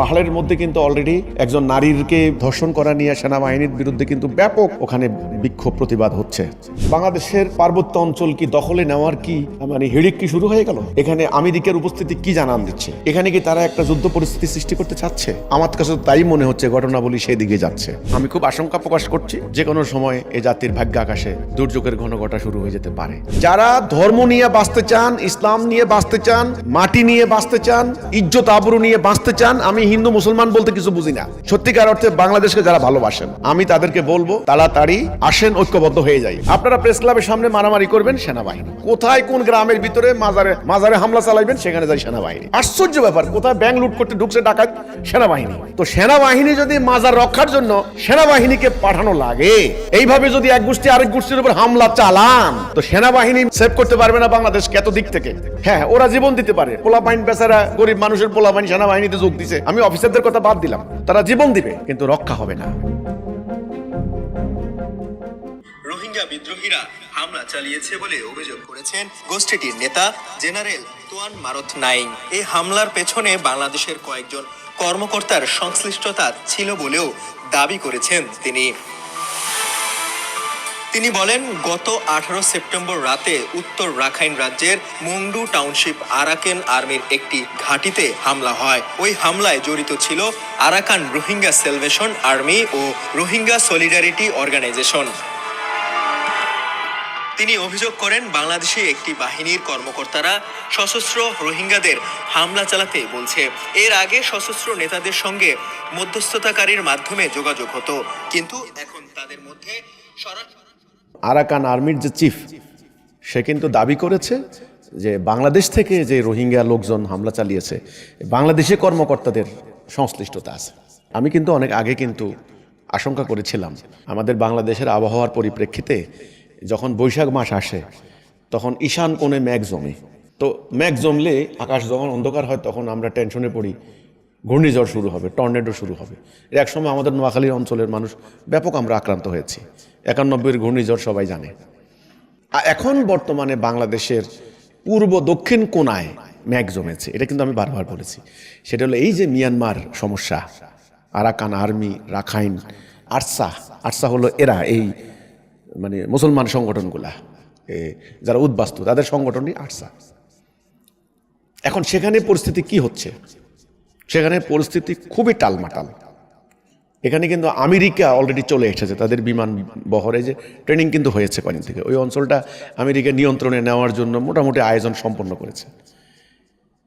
পাহাড়ের মধ্যে কিন্তু অলরেডি একজন নারীরকে ধর্ষণ করা নিয়ে সেনাবাহিনীর বিরুদ্ধে কিন্তু ব্যাপক ওখানে বিক্ষোভ প্রতিবাদ হচ্ছে। বাংলাদেশের পার্বত্য অঞ্চল কি দখলে নেওয়ার কি মানে হিড়িক কি শুরু হয়ে গেল? এখানে আমেরিকার উপস্থিতি কি জানান দিচ্ছে? এখানে কি তারা একটা যুদ্ধ পরিস্থিতি সৃষ্টি করতে চাচ্ছে? আমার কাছে তাই মনে হচ্ছে ঘটনাবলী সেই দিকে যাচ্ছে। আমি খুব আশঙ্কা প্রকাশ করছি যে কোনো সময় এ জাতির ভাগ্য আকাশে দুর্যোগের ঘন ঘটা শুরু হয়ে যেতে পারে। যারা ধর্ম নিয়ে বাঁচতে চান, ইসলাম নিয়ে বাঁচতে চান, মাটি নিয়ে বাঁচতে চান, ইজ্জত আবরু নিয়ে বাঁচতে চান, আমি হিন্দু মুসলমান বলতে কিছু বুঝি না। সত্যিকার অর্থে বাংলাদেশকে যারা ভালোবাসেন, আমি তাদেরকে বলব তাড়াতাড়ি আসেন, ঐক্যবদ্ধ হয়ে যাই আপনারা প্রেস ক্লাবের সামনে মারামারি করবেন সেনাবাহিনী। কোথায় কোন গ্রামের ভিতরে মাজারে মাজারে হামলা চালাইবেন, সেখানে যাই সেনাবাহিনী। আশ্চর্য ব্যাপার, কোথায় ব্যাংক লুট করতে ঢুকছে ডাকাত সেনাবাহিনী। তো সেনাবাহিনী যদি মাজার রক্ষার জন্য সেনাবাহিনীকে পাঠানো লাগে, এইভাবে যদি এক গোষ্ঠী আরেক গোষ্ঠীর উপর হামলা চালান, তো সেনাবাহিনী সেভ করতে পারবে না বাংলাদেশ কত দিক থেকে। হ্যাঁ ওরা জীবন দিতে পারে। পোলাপাইন বেচারা গরিব মানুষের পোলাপাইন সেনাবাহিনীতে যোগ দিছে। আমি অফিসারদের কথা বাদ দিলাম। তারা জীবন দিবে, কিন্তু রক্ষা হবে না। রোহিঙ্গা বিদ্রোহীরা হামলা চালিয়েছে বলে অভিযোগ করেছেন গোষ্ঠীটির নেতা জেনারেল তোয়ান মারত নাইং। এই হামলার পেছনে বাংলাদেশের কয়েকজন কর্মকর্তার সংশ্লিষ্টতা ছিল বলেও দাবি করেছেন তিনি। তিনি বলেন, গত আঠারো সেপ্টেম্বর রাতে উত্তর রাখাইন রাজ্যের মুংডু টাউনশিপ আরাকেন আর্মির একটি ঘাঁটিতে হামলা হয়। ওই হামলায় জড়িত ছিল আরাকান রোহিঙ্গা সেলভেশন আর্মি ও রোহিঙ্গা সলিডারিটি অর্গানাইজেশন। তিনি অভিযোগ করেন, বাংলাদেশে একটি বাহিনীর কর্মকর্তারা সশস্ত্র রোহিঙ্গাদের হামলা চালাতে বলছে। এর আগে সশস্ত্র নেতাদের সঙ্গে মধ্যস্থতাকারীর মাধ্যমে যোগাযোগ হতো, কিন্তু এখন তাদের মধ্যে সরাসরি আরাকান আর্মির যে চিফ, সে কিন্তু দাবি করেছে যে বাংলাদেশ থেকে যে রোহিঙ্গা লোকজন হামলা চালিয়েছে, বাংলাদেশে কর্মকর্তাদের সংশ্লিষ্টতা আছে। আমি কিন্তু অনেক আগে কিন্তু আশঙ্কা করেছিলাম। আমাদের বাংলাদেশের আবহাওয়ার পরিপ্রেক্ষিতে যখন বৈশাখ মাস আসে, তখন ঈশান কোণে মেঘ জমে। তো মেঘ জমলে আকাশ যখন অন্ধকার হয়, তখন আমরা টেনশনে পড়ি। ঘূর্ণিঝড় শুরু হবে, টর্নেডো শুরু হবে। এর সময় আমাদের নোয়াখালী অঞ্চলের মানুষ ব্যাপক আমরা আক্রান্ত হয়েছি। একানব্বইয়ের ঘূর্ণিঝড় সবাই জানে। এখন বর্তমানে বাংলাদেশের পূর্ব দক্ষিণ কোনায় মেঘ জমেছে। এটা কিন্তু আমি বারবার বলেছি। সেটা হলো এই যে মিয়ানমার সমস্যা, Arakan army, Rakhine, ARSA ARSA হলো এরা, এই মানে মুসলমান সংগঠনগুলা যারা উদ্বাস্তু, তাদের সংগঠনই আরসা। এখন সেখানে পরিস্থিতি কি হচ্ছে? সেখানে পরিস্থিতি খুবই টালমাটাল। এখানে কিন্তু আমেরিকা অলরেডি চলে এসেছে, তাদের বিমান বহরে যে ট্রেনিং কিন্তু হয়েছে কদিন থেকে। ওই অঞ্চলটা আমেরিকা নিয়ন্ত্রণে নেওয়ার জন্য মোটামুটি আয়োজন সম্পন্ন করেছে।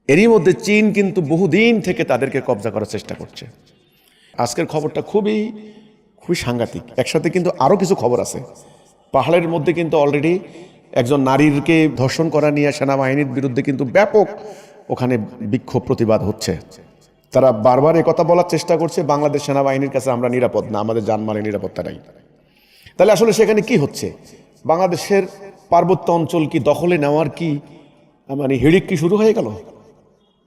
এরই মধ্যে চীন কিন্তু বহুদিন থেকে তাদেরকে কবজা করার চেষ্টা করছে। আজকের খবরটা খুবই খুবই সাংঘাতিক। একসাথে কিন্তু আরও কিছু খবর আছে। পাহাড়ের মধ্যে কিন্তু অলরেডি একজন নারীরকে ধর্ষণ করা নিয়ে সেনাবাহিনীর বিরুদ্ধে কিন্তু ব্যাপক ওখানে বিক্ষোভ, প্রতিবাদ হচ্ছে। তারা বারবার কথা বলার চেষ্টা করছে, বাংলাদেশ সেনাবাহিনীর কাছে আমরা নিরাপদ না, আমাদের জানমালের নিরাপত্তা নাই। তাহলে আসলে সেখানে কি হচ্ছে? বাংলাদেশের পার্বত্য অঞ্চল কি দখলে নেওয়ার কি মানে হিড়িক কি শুরু হয়ে গেল?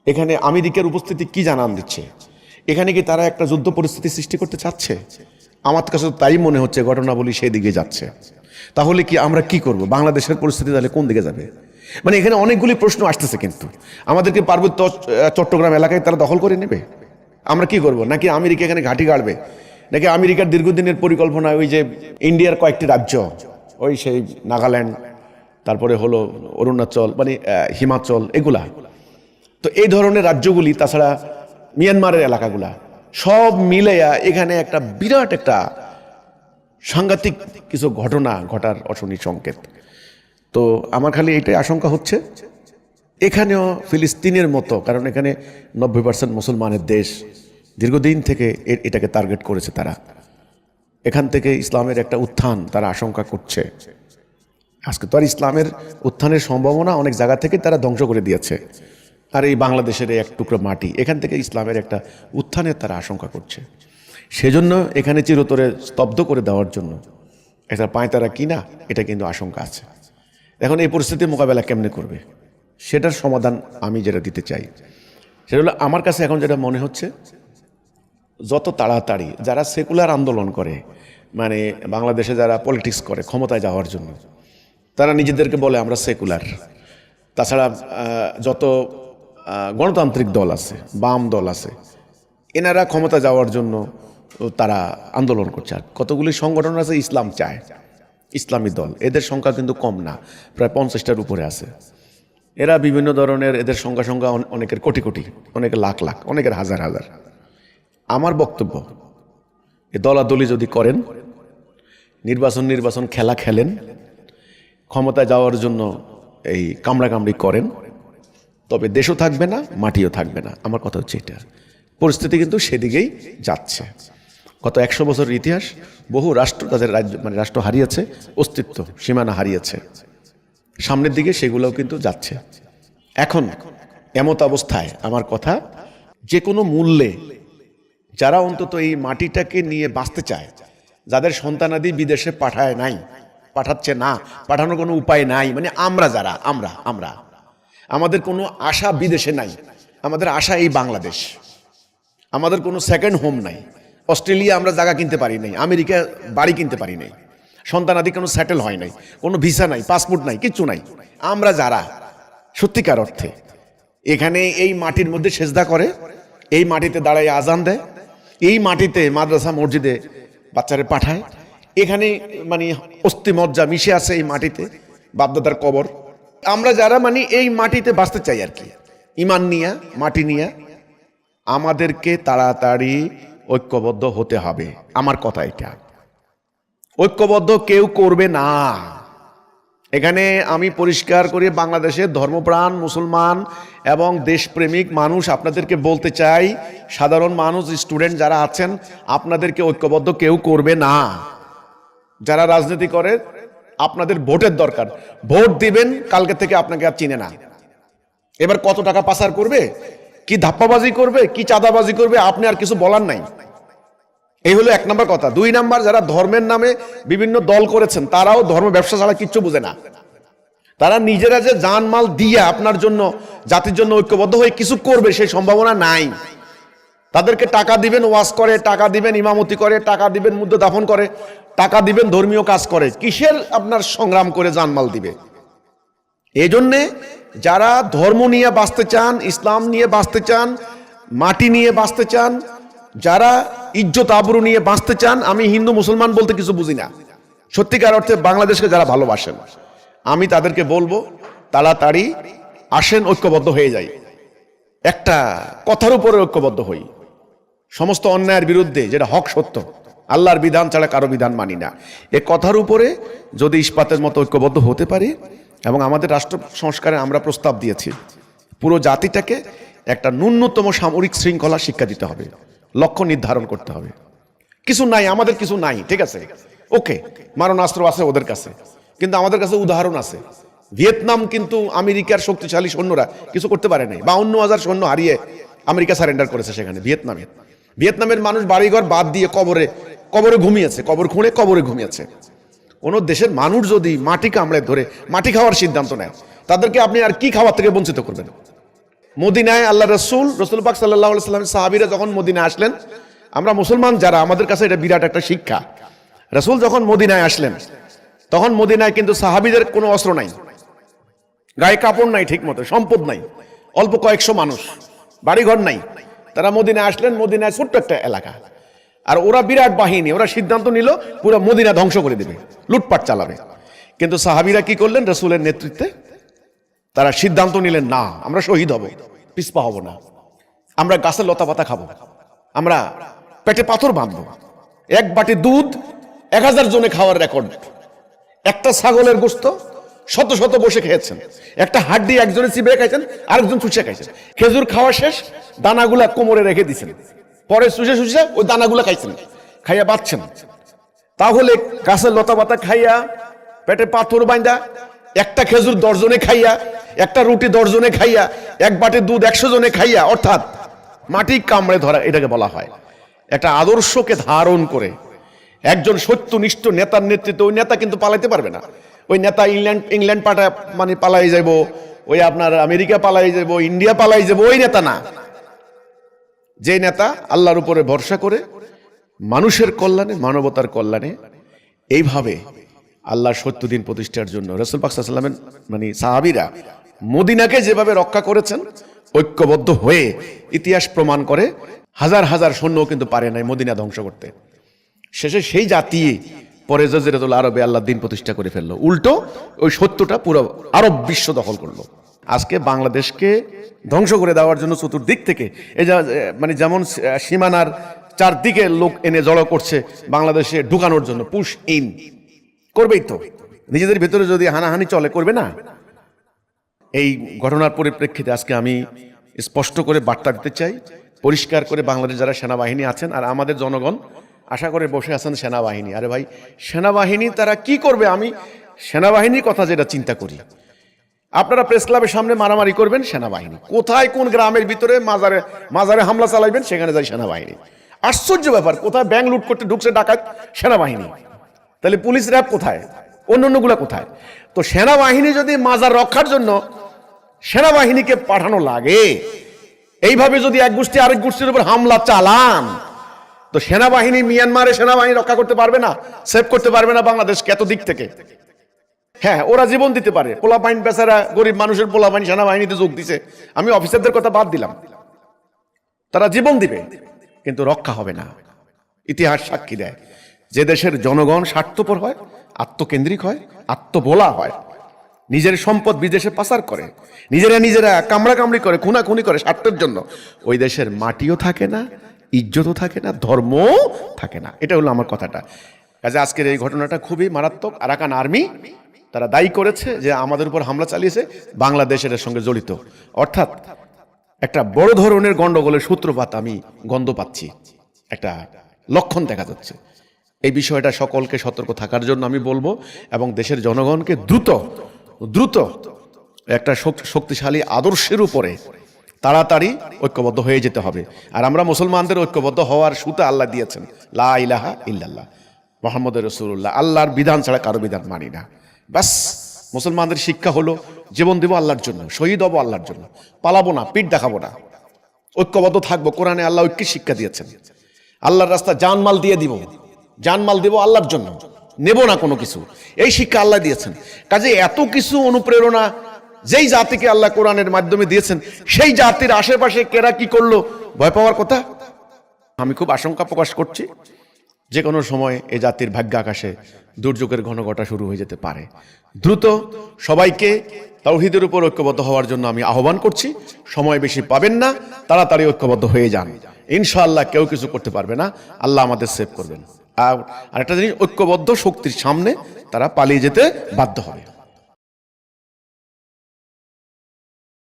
এখানে আমেরিকার উপস্থিতি কি জানান দিচ্ছে? এখানে কি তারা একটা যুদ্ধ পরিস্থিতি সৃষ্টি করতে চাচ্ছে? আমার কাছে তো তাই মনে হচ্ছে, ঘটনাবলী সেই দিকে যাচ্ছে। তাহলে কি আমরা কি করব? বাংলাদেশের পরিস্থিতি তাহলে কোন দিকে যাবে? মানে এখানে অনেকগুলি প্রশ্ন আসতেছে কিন্তু। আমাদেরকে পার্বত্য চট্টগ্রাম এলাকায় তারা দখল করে নেবে? আমরা কি করব? নাকি আমেরিকা এখানে ঘাঁটি গাড়বে? নাকি আমেরিকার দীর্ঘদিনের পরিকল্পনা ওই যে ইন্ডিয়ার কয়েকটি রাজ্য, ওই সেই নাগাল্যান্ড, তারপরে হলো অরুণাচল মানে হিমাচল, এগুলা? তো এই ধরনের রাজ্যগুলি, তাছাড়া মিয়ানমারের এলাকাগুলা, সব মিলেয়া এখানে একটা বিরাট একটা সাংঘাতিক কিছু ঘটনা ঘটার অশনি সংকেত। তো আমার খালি এটাই আশঙ্কা হচ্ছে। এখানেও ফিলিস্তিনের মতো, কারণ এখানে নব্বই পার্সেন্ট মুসলমানের দেশ দীর্ঘদিন থেকে এটাকে টার্গেট করেছে তারা। এখান থেকে ইসলামের একটা উত্থান তারা আশঙ্কা করছে। আজকে তো আর ইসলামের উত্থানের সম্ভাবনা অনেক জায়গা থেকে তারা ধ্বংস করে দিয়েছে। আর এই বাংলাদেশের এক টুকরো মাটি, এখান থেকে ইসলামের একটা উত্থানের তারা আশঙ্কা করছে। সেজন্য এখানে চিরতরে স্তব্ধ করে দেওয়ার জন্য একটা পায় তারা কিনা, এটা কিন্তু আশঙ্কা আছে। এখন এই পরিস্থিতি মোকাবেলা কেমনে করবে? সেটার সমাধান আমি যেটা দিতে চাই, সেটা হলো আমার কাছে এখন যেটা মনে হচ্ছে, যত তাড়াতাড়ি যারা সেকুলার আন্দোলন করে মানে বাংলাদেশে যারা পলিটিক্স করে ক্ষমতায় যাওয়ার জন্য, তারা নিজেদেরকে বলে আমরা সেকুলার। তাছাড়া যত গণতান্ত্রিক দল আছে, বাম দল আছে, এনারা ক্ষমতা যাওয়ার জন্য তারা আন্দোলন করছে। আর কতগুলি সংগঠন আছে, ইসলাম চায়। ইসলামী দল। এদের সংখ্যা কিন্তু কম না, প্রায় পঞ্চাশটার উপরে আছে। এরা বিভিন্ন ধরনের এদের সংখ্যা সংখ্যা অনেকের কোটি কোটি অনেকের লাখ লাখ, অনেকের হাজার হাজার। আমার বক্তব্য, এ দলাদলি যদি করেন, নির্বাচন নির্বাচন খেলা খেলেন, ক্ষমতায় যাওয়ার জন্য এই কামড়াকামড়ি করেন, তবে দেশও থাকবে না, মাটিও থাকবে না। আমার কথা হচ্ছে এটা। পরিস্থিতি কিন্তু সেদিকেই যাচ্ছে। গত একশো বছরের ইতিহাস, বহু রাষ্ট্র তাদের রাজ্য মানে রাষ্ট্র হারিয়েছে, অস্তিত্ব, সীমানা হারিয়েছে। সামনের দিকে সেগুলোও কিন্তু যাচ্ছে। এখন এমত অবস্থায় আমার কথা, যে কোনো মূল্যে যারা অন্তত এই মাটিটাকে নিয়ে বাঁচতে চায়, যাদের সন্তানাদি বিদেশে পাঠায় নাই, পাঠাচ্ছে না, পাঠানোর কোনো উপায় নাই মানে আমরা যারা, আমরা আমরা, আমাদের কোনো আশা বিদেশে নাই, আমাদের আশা এই বাংলাদেশ, আমাদের কোনো সেকেন্ড হোম নাই। অস্ট্রেলিয়া আমরা জায়গা কিনতে পারি নাই, আমেরিকা বাড়ি কিনতে পারি নাই সন্তানাদি কোনো সেটেল হয় নাই, কোনো ভিসা নাই পাসপোর্ট নাই, কিচ্ছু নাই। আমরা যারা, সত্যিকার অর্থে, এখানে এই মাটির মধ্যে সেজদা করে, এই মাটিতে দাঁড়ায় আজান দেয়, এই মাটিতে মাদ্রাসা, মসজিদে বাচ্চারে পাঠায়, এখানে মানে অস্থিমজ্জা মিশে আছে এই মাটিতে, বাপদাদার কবর। আমরা যারা মানে এই মাটিতে বাঁচতে চাই আর কি, ইমান নিয়া, মাটি নিয়া, আমাদেরকে তাড়াতাড়ি ঐক্যবদ্ধ হতে হবে। আমার কথা এটা। ঐক্যবদ্ধ কেউ করবে না। এখানে আমি পরিষ্কার করে বাংলাদেশের ধর্মপ্রাণ, মুসলমান এবং দেশপ্রেমিক মানুষ আপনাদেরকে বলতে চাই, সাধারণ মানুষ, স্টুডেন্ট যারা আছেন, আপনাদেরকে ঐক্যবদ্ধ কেউ করবে না। যারা রাজনীতি করে, আপনাদের ভোটের দরকার। ভোট দিবেন, কালকে থেকে আপনাকে আর চিনে না। এবার কত টাকা পাচার করবে? কি ধাপ্পাবাজি করবে, কি চাঁদাবাজি করবে, আপনি আর কিছু বলার নাই। এই হলো এক নম্বর কথা। দুই নাম্বার, যারা ধর্মের নামে বিভিন্ন দল করেছেন, তারাও ধর্ম ব্যবসা ছাড়া কিচ্ছু বুঝে না। তারা নিজেরা যে জানমাল দিয়ে আপনার জন্য, জাতির জন্য ঐক্যবদ্ধ হয়ে কিছু করবে, সেই সম্ভাবনা নাই। তাদেরকে টাকা দিবেন ওয়াশ করে, টাকা দিবেন, ইমামতি করে, টাকা দিবেন মুদ্দ দাফন করে, টাকা দিবেন, ধর্মীয় কাজ করে। কিসের আপনার সংগ্রাম করে জানমাল দিবে? এই জন্যে যারা ধর্ম নিয়ে বাঁচতে চান, ইসলাম নিয়ে বাঁচতে চান, মাটি নিয়ে বাঁচতে চান, যারা ইজ্জত আবরু নিয়ে বাঁচতে চান, আমি হিন্দু মুসলমান বলতে কিছু বুঝি না। সত্যিকার অর্থে বাংলাদেশকে যারা ভালোবাসেন, আমি তাদেরকে বলব, তাড়াতাড়ি আসেন, ঐক্যবদ্ধ হয়ে যাই। একটা কথার উপরে ঐক্যবদ্ধ হই। সমস্ত অন্যায়ের বিরুদ্ধে যেটা হক সত্য, আল্লাহর বিধান ছাড়া কারও বিধান মানি না। এ কথার উপরে যদি ইস্পাতের মতো ঐক্যবদ্ধ হতে পারি এবং আমাদের রাষ্ট্র সংস্কারে আমরা প্রস্তাব দিয়েছি। পুরো জাতিটাকে একটা ন্যূনতম সামরিক শৃঙ্খলা শিক্ষা দিতে হবে, লক্ষ্য নির্ধারণ করতে হবে। কিছু নাই, আমাদের কিছু নাই, ঠিক আছে? ওকে, মারণাস্ত্র আছে ওদের কাছে, কিন্তু আমাদের কাছে উদাহরণ আছে। ভিয়েতনাম কিন্তু আমেরিকার শক্তিশালী সৈন্যরা কিছু করতে পারে নাই। বা অন্য হাজার সৈন্য হারিয়ে আমেরিকা সারেন্ডার করেছে সেখানে, ভিয়েতনামে। ভিয়েতনামের মানুষ বাড়িঘর বাদ দিয়ে কবরে কবরে ঘুমিয়েছে, কবর খুঁড়ে কবরে ঘুমিয়েছে। কোনো দেশের মানুষ যদি মাটি কামড়ে ধরে, মাটি খাওয়ার সিদ্ধান্ত নেয়, তাদেরকে আপনি আর কি খাওয়ার থেকে বঞ্চিত করবেন? মদিনায় আল্লাহ রসুল রসুল পাক সাল্লাহ সাল্লামের সাহাবিরা যখন মদিনায় আসলেন, আমরা মুসলমান যারা, আমাদের কাছে এটা বিরাট একটা শিক্ষা। রসুল যখন মদিনায় আসলেন, তখন মদিনায় কিন্তু সাহাবিদের কোনো অস্ত্র নাই। গায়ে কাপড় নাই ঠিক মতো সম্পদ নাই, অল্প কয়েকশো মানুষ, বাড়িঘর নাই। তারা মদিনায় আসলেন, মদিনায় ছোট্ট একটা এলাকা। আর ওরা বিরাট বাহিনী, ওরা সিদ্ধান্ত নিল পুরো মদিনা ধ্বংস করে দেবে, লুটপাট চালাবে। কিন্তু সাহাবিরা কি করলেন? রসুলের নেতৃত্বে তারা সিদ্ধান্ত নিলেন, না, আমরা শহীদ হব পিসপা হব না। আমরা গাছের লতা পাতা খাব। আমরা পেটে পাথর বাঁধবো। এক বাটি দুধ, এক হাজার জনে খাওয়ার রেকর্ড একটা ছাগলের গোস্ত, শত শত বসে খেয়েছেন। একটা হাড্ডি একজনে চিবিয়ে খাইছেন, আরেকজন চুষে খাইছেন। খেজুর খাওয়া শেষ, দানাগুলা কোমরে রেখে দিছেন। পরে চুষে চুষে ওই দানাগুলো খাইছেন, খাইয়া বাঁচছেন। তাহলে গাছের লতা পাতা খাইয়া, পেটে পাথর বাইন্দা, একটা খেজুর দর্জনে খাইয়া, একটা রুটি দর্জনে খাইয়া, এক বাটি দুধ একশো জনে খাইয়া, অর্থাৎ মাটি কামড়ে ধরা এটাকে বলা হয়। একটা আদর্শকে ধারণ করে একজন সত্যনিষ্ঠ নেতার নেতৃত্বে ওই নেতা কিন্তু পালাইতে পারবে না। ওই নেতা ইংল্যান্ড ইংল্যান্ড পাঠা মানে পালাই যাব ওই আপনার আমেরিকা পালাই যাব ইন্ডিয়া পালাই যাব ওই নেতা না। যে নেতা আল্লাহর উপরে ভরসা করে, মানুষের কল্যাণে, মানবতার কল্যাণে, এইভাবে আল্লাহ সত্য দিন প্রতিষ্ঠার জন্য রসুল পাকসাল্লামের মানে সাহাবিরা মদিনাকে যেভাবে রক্ষা করেছেন, ঐক্যবদ্ধ হয়ে ইতিহাস প্রমাণ করে, হাজার হাজার সৈন্য কিন্তু পারে নাই মদিনা ধ্বংস করতে। শেষে সেই জাতি পরে জজিরাতুল আরবে আল্লাহ দিন প্রতিষ্ঠা করে ফেলল। উল্টো ওই সত্যটা পুরো আরব বিশ্ব দখল করল। আজকে বাংলাদেশকে ধ্বংস করে দেওয়ার জন্য চতুর্দিক থেকে এই যা মানে যেমন সীমানার চারদিকে লোক এনে জড়ো করছে বাংলাদেশে ঢুকানোর জন্য, পুশ ইন। করবেই তো। নিজেদের ভিতরে যদি হানাহানি চলে, করবে না। এই ঘটনার পরিপ্রেক্ষিতে আজকে আমি স্পষ্ট করে বার্তা দিতে চাই, পরিষ্কার করে বাংলাদেশ যারা সেনাবাহিনী আছেন আর আমাদের জনগণ, আশা করে বসে আছেন সেনাবাহিনী। আরে ভাই, সেনাবাহিনী তারা কি করবে? আমি সেনাবাহিনীর কথা যেটা চিন্তা করি আপনারা প্রেস ক্লাবের সামনে মারামারি করবেন সেনাবাহিনী। কোথায় কোন গ্রামের ভিতরে মাজারে মাজারে হামলা চালাইবেন সেখানে যায় সেনাবাহিনী। আশ্চর্য ব্যাপার, কোথায় ব্যাংক লুট করতে ঢুকছে ডাকাত সেনাবাহিনী? তাহলে পুলিশ র্যাব কোথায়? অন্য অন্যগুলা কোথায়? তো সেনাবাহিনী যদি মাজার রক্ষার জন্য সেনাবাহিনীকে পাঠানো লাগে, এইভাবে যদি এক গোষ্ঠী আরেক গোষ্ঠীর উপর হামলা চালান, তো সেনাবাহিনী মিয়ানমারে সেনাবাহিনী রক্ষা করতে পারবে না সেভ করতে পারবে না বাংলাদেশকে এত দিক থেকে। হ্যাঁ ওরা জীবন দিতে পারে। পোলা পোলাপাইন বেচারা গরিব মানুষের পোলা পোলাপাইন সেনাবাহিনীতে যোগ দিছে। আমি অফিসারদের কথা বাদ দিলাম। তারা জীবন দিবে, কিন্তু রক্ষা হবে না। ইতিহাস সাক্ষী দেয়, যে দেশের জনগণ স্বার্থপর হয়, আত্মকেন্দ্রিক হয়, আত্মবোলা হয়। নিজের সম্পদ বিদেশে পাচার করে। নিজেরা নিজেরা কামড়া কামড়ি করে, খুনাখুনি করে স্বার্থের জন্য। ওই দেশের মাটিও থাকে না, ইজ্জতও থাকে না, ধর্মও থাকে না। এটা হলো আমার কথাটা। কাজে আজকের এই ঘটনাটা খুবই মারাত্মক। আরাকান আর্মি তারা দায়ী করেছে যে আমাদের উপর হামলা চালিয়েছে বাংলাদেশের সঙ্গে জড়িত। অর্থাৎ একটা বড় ধরনের গন্ডগোলের সূত্রপাত আমি গন্ধ পাচ্ছি। একটা লক্ষণ দেখা যাচ্ছে। এই বিষয়টা সকলকে সতর্ক থাকার জন্য আমি বলব এবং দেশের জনগণকে দ্রুত দ্রুত একটা শক্তিশালী আদর্শের উপরে তাড়াতাড়ি ঐক্যবদ্ধ হয়ে যেতে হবে। আর আমরা মুসলমানদের ঐক্যবদ্ধ হওয়ার সুতা আল্লাহ দিয়েছেন। লা ইলাহা ইল্লাল্লাহ। মোহাম্মদ রসুল্লাহ আল্লাহর বিধান ছাড়া কারও বিধান মানি না। ব্যাস, মুসলমানদের শিক্ষা হলো, জীবন দেবো আল্লাহর জন্য, শহীদ হব আল্লাহর জন্য, পালাবো না, পিঠ দেখাবো না। ঐক্যবদ্ধ থাকব, কোরআনে আল্লাহ ঐক্যের শিক্ষা দিয়েছেন। আল্লাহর রাস্তা জানমাল দিয়ে দিব, জানমাল দেব আল্লাহর জন্য, নেব না কোনো কিছু। এই শিক্ষা আল্লাহ দিয়েছেন। কাজে এত কিছু অনুপ্রেরণা যেই জাতিকে আল্লাহ কোরআনের মাধ্যমে দিয়েছেন, সেই জাতির আশেপাশে কেরা কি করল, ভয় পাওয়ার কথা? আমি খুব আশঙ্কা প্রকাশ করছি। যে কোনো সময় এ জাতির ভাগ্যাকাশে দুর্যোগের ঘনঘটা শুরু হয়ে যেতে পারে। দ্রুত সবাইকে তাওহিদের উপর ঐক্যবদ্ধ হওয়ার জন্য আমি আহ্বান করছি। সময় বেশি পাবেন না, তাড়াতাড়ি ঐক্যবদ্ধ হয়ে যান। ইনশাআল্লাহ কেউ কিছু করতে পারবে না। আল্লাহ আমাদের সেভ করবেন। আর একটা জিনিস, ঐক্যবদ্ধ শক্তির সামনে তারা পালিয়ে যেতে বাধ্য হবে।